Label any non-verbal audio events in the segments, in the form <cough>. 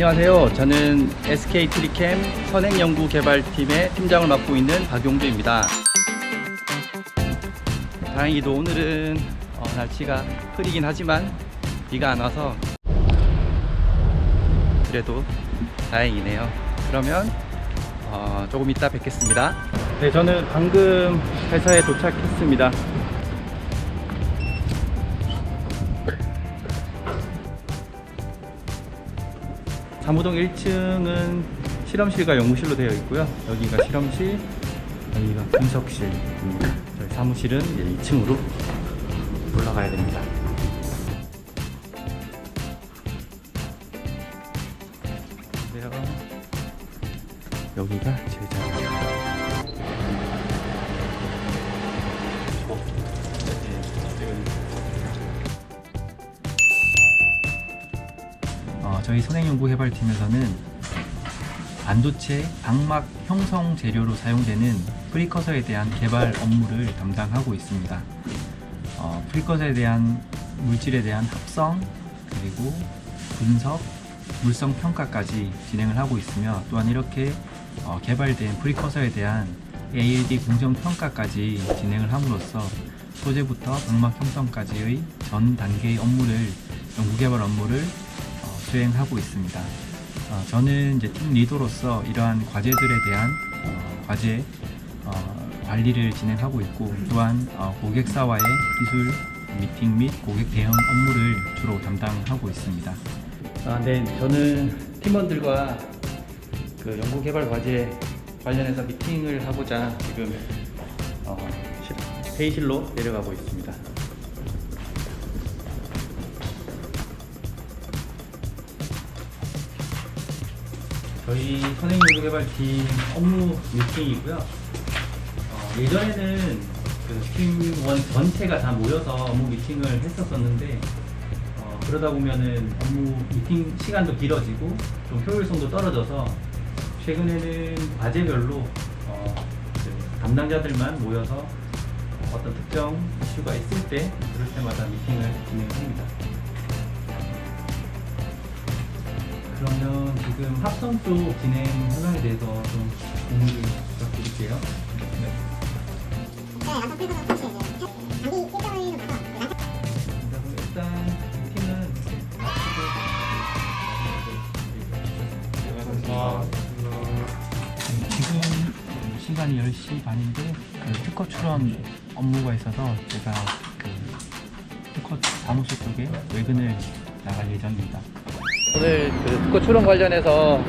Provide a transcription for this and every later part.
안녕하세요. 저는 SK 트리캠 선행연구개발팀의 팀장을 맡고 있는 박용주입니다. 다행히도 오늘은 어, 날씨가 흐리긴 하지만 비가 안 와서 그래도 다행이네요. 그러면 어, 조금 이따 뵙겠습니다. 네, 저는 방금 회사에 도착했습니다. 사무동 1층은 실험실과 연구실로 되어 있고요. 여기가 실험실, 여기가 분석실입니다. 저희 사무실은 이제 2층으로 올라가야 됩니다. 여기가 제 자리입니다. 어, 저희 선행연구 개발팀에서는 반도체 방막 형성 재료로 사용되는 프리커서에 대한 개발 업무를 담당하고 있습니다. 어, 프리커서에 대한 물질에 대한 합성 그리고 분석, 물성 평가까지 진행을 하고 있으며 또한 이렇게 어, 개발된 프리커서에 대한 ALD 공정 평가까지 진행을 함으로써 소재부터 방막 형성까지의 전 단계의 업무를 연구 개발 업무를 어, 수행하고 있습니다. 어, 저는 이제 팀 리더로서 이러한 과제들에 대한 어, 과제 어, 관리를 진행하고 있고 또한 어, 고객사와의 기술 미팅 및 고객 대응 업무를 주로 담당하고 있습니다. 아, 네, 저는 팀원들과 그 연구 개발 과제 관련해서 미팅을 하고자 지금 어, 실- 회의실로 내려가고 있습니다. 저희 선행연구개발팀 업무 미팅이고요. 어, 예전에는 그 팀원 전체가 다 모여서 업무 미팅을 했었었는데 어, 그러다 보면은 업무 미팅 시간도 길어지고 좀 효율성도 떨어져서 최근에는 과제별로 어, 그 담당자들만 모여서 어떤 특정 이슈가 있을 때 그럴 때마다 미팅을 진행합니다. 그러면 지금 합성 쪽 진행 현황에 대해서 좀 공유를 부탁드릴게요. 네. 그럼 지금 시간이 10시 반인데 그 특허 출원 업무가 있어서 제가 그 특허 사무소 쪽에 외근을 나갈 예정입니다. 오늘 그 특허 출원 관련해서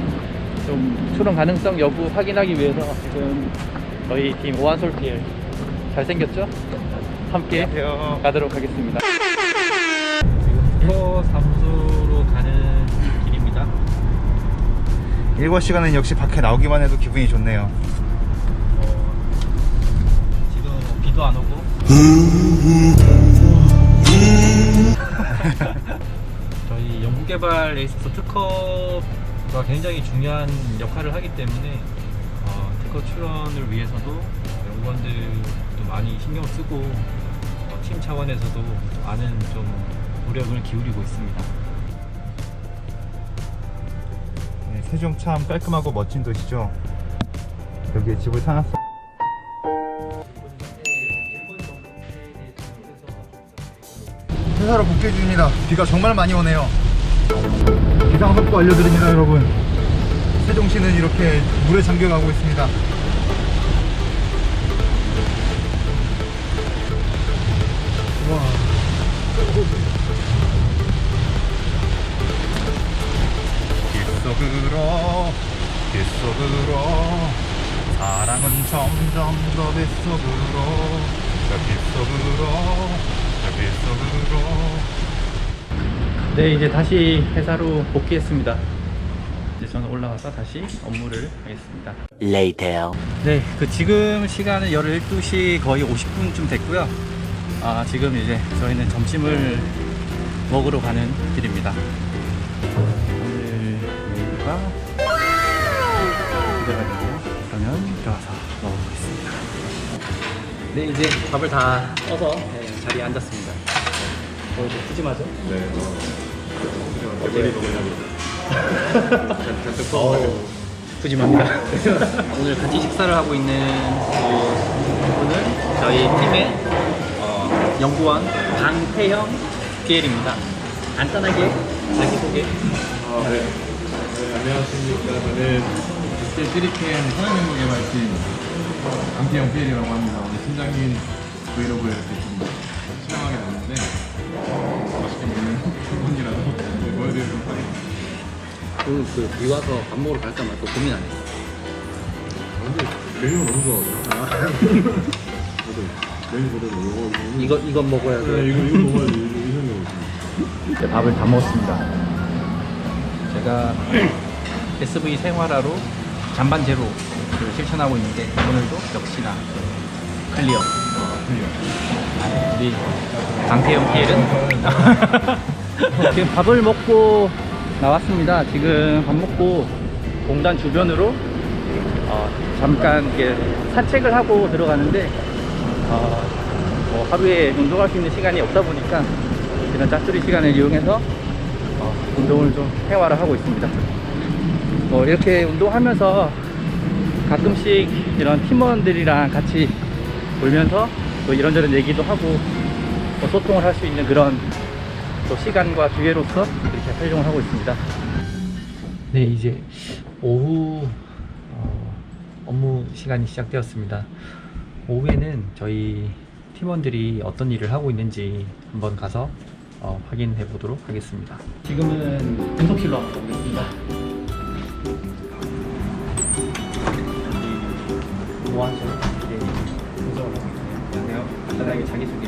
좀 출원 가능성 여부 확인하기 위해서 지금 저희 팀 오한솔필 잘생겼죠? 함께 가도록 하겠습니다. 특허 사무소로 가는 길입니다. 일과 시간은 역시 밖에 나오기만 해도 기분이 좋네요. 어, 지금 비도 안 오고 <laughs> 개발에 있어서 특허가 굉장히 중요한 역할을 하기 때문에 어, 특허 출원을 위해서도 어, 연구원들도 많이 신경 쓰고 어, 팀 차원에서도 많은 좀 노력을 기울이고 있습니다. 네, 세종 참 깔끔하고 멋진 도시죠. 여기에 집을 사놨어. 회사로 복귀해 줍니다. 비가 정말 많이 오네요. 기상 속보 알려드립니다, 여러분. 세종시는 이렇게 물에 잠겨가고 있습니다. 와. 빗속으로 빗속으로 사랑은 점점 더 빗속으로 저 빗속으로 저 빗속으로 네, 이제 다시 회사로 복귀했습니다. 이제 저는 올라와서 다시 업무를 하겠습니다. Later. 네, 그 지금 시간은 12시 거의 50분쯤 됐고요. 아, 지금 이제 저희는 점심을 먹으러 가는 길입니다. 오늘 메뉴가 기대가. 그러면 들어가서 먹어보겠습니다. 네, 이제 밥을 다 떠서 네, 자리에 앉았습니다. 어, 이제 푸짐하죠? 네. 어제 푸짐합니다. <laughs> 오늘 같이 식사를 하고 있는 그 분은 저희 팀의 어, 연구원 강태형 PL입니다. 간단하게 자기소개. 아, 네. 네, 안녕하십니까. 저는 국제 3캠 선행연구 개발팀 강태영 PL이라고 합니다. 오늘 팀장님 브이로그에 이렇게 좀 촬영하게 됐는데 분이라서 오늘 그비 와서 밥 먹으러 갈까 말까 고민 안 했어. 근데 메뉴가 너무 좋아요. 저도 메뉴보다 너무 이거 이건 먹어야 네, 이거 이거 먹어야지. 이거 이거 먹어야지. 이제 밥을 다 먹었습니다. 제가 SV 생활화로 잔반 제로를 실천하고 있는데 오늘도 역시나 클리어. 우리 강태영 PL은 <laughs> 지금 밥을 먹고 나왔습니다. 지금 밥 먹고 공단 주변으로 어, 잠깐 이렇게 산책을 하고 들어가는데 어, 뭐 하루에 운동할 수 있는 시간이 없다 보니까 이런 짝투리 시간을 이용해서 어, 운동을 좀 생활을 하고 있습니다. 뭐 이렇게 운동하면서 가끔씩 이런 팀원들이랑 같이 놀면서 또 이런저런 얘기도 하고 또 소통을 할 수 있는 그런 또 시간과 기회로서 이렇게 활용을 하고 있습니다. 네, 이제 오후 어, 업무 시간이 시작되었습니다. 오후에는 저희 팀원들이 어떤 일을 하고 있는지 한번 가서 어, 확인해 보도록 하겠습니다. 지금은 분석실로 한번 가보겠습니다. 뭐? 네, 간단하게 자기소개.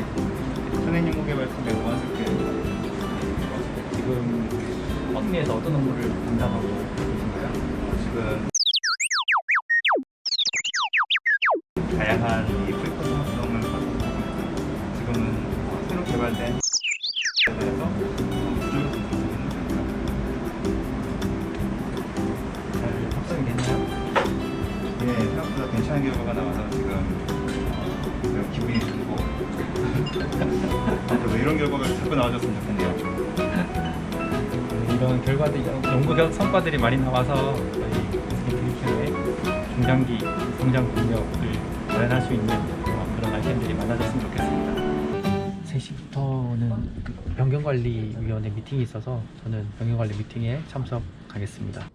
선행연구개발팀의 우한숙입니다. 지금 어디에서 어떤 업무를 담당하고 계신가요? 지금 다양한 이 프리코스 활동을 있습니다. 지금은 어, 새로 개발된 에 대해서 잘 합성이 됐나요? 네, 생각보다 괜찮은 결과가 나와서 지금 어, 매우 기분이 좋고 앞으로 이런 결과가 자꾸 나와줬으면 좋겠네요. 이런 결과들, 연구 결- 성과들이 많이 나와서 저희 브리캠의 중장기 성장 동력을 마련할 수 있는 어, 그런 아이템들이 많아졌으면 좋겠습니다. 3시부터는 그 변경관리위원회 미팅이 있어서 저는 변경관리 미팅에 참석하겠습니다.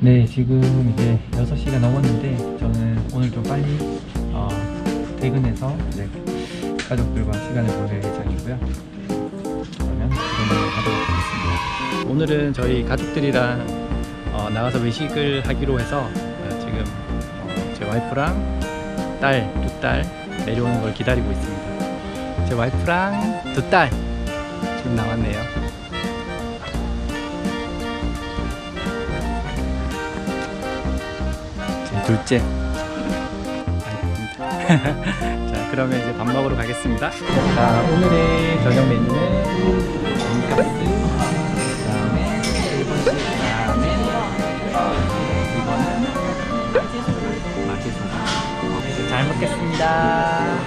네, 지금 이제 6시가 넘었는데 저는 오늘 좀 빨리 어, 퇴근해서 이제 가족들과 시간을 보낼 예정이고요. 그러면 지금은 가도록 하겠습니다. 오늘은 저희 가족들이랑 어, 나가서 외식을 하기로 해서 어, 지금 어, 제 와이프랑 딸, 두 딸 내려오는 걸 기다리고 있습니다. 제 와이프랑 두 딸 지금 나왔네요. 둘째. <laughs> 자, 그러면 이제 밥 먹으러 가겠습니다. 자, 오늘의 저녁 메뉴는 돈가스, 그다음에 일본식 라멘, 이거는 마제소바. 잘 먹겠습니다.